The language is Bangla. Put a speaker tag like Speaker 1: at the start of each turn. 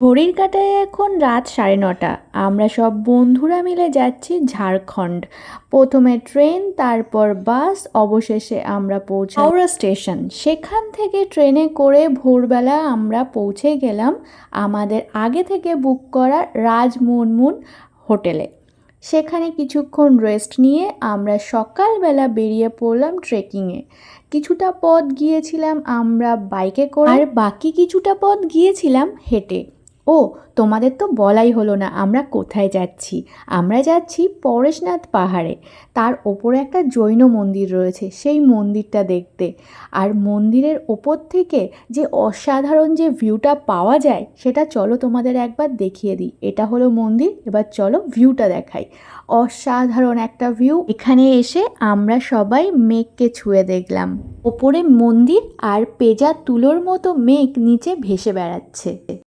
Speaker 1: ঘড়ির কাটায় এখন রাত সাড়ে নটা। আমরা সব বন্ধুরা মিলে যাচ্ছি ঝাড়খণ্ড। প্রথমে ট্রেন, তারপর বাস, অবশেষে আমরা পৌঁছাই হাওড়া স্টেশন। সেখান থেকে ট্রেনে করে ভোরবেলা আমরা পৌঁছে গেলাম আমাদের আগে থেকে বুক করা রাজমুনমুন হোটেলে। সেখানে কিছুক্ষণ রেস্ট নিয়ে আমরা সকালবেলা বেরিয়ে পড়লাম ট্রেকিংয়ে। কিছুটা পথ গিয়েছিলাম আমরা বাইকে করে আর বাকি কিছুটা পথ গিয়েছিলাম হেঁটে। ও, তোমাদের তো বলাই হলো না আমরা কোথায় যাচ্ছি। আমরা যাচ্ছি পরেশনাথ পাহাড়ে। তার ওপরে একটা জৈন মন্দির রয়েছে, সেই মন্দিরটা দেখতে। আর মন্দিরের ওপর থেকে যে অসাধারণ যে ভিউটা পাওয়া যায়, সেটা চলো তোমাদের একবার দেখিয়ে দিই। এটা হলো মন্দির, এবার চলো ভিউটা দেখাই। অসাধারণ একটা ভিউ। এখানে এসে আমরা সবাই মেঘকে ছুঁয়ে দেখলাম। ওপরে মন্দির আর পেজা তুলোর মতো মেঘ নিচে ভেসে বেড়াচ্ছে।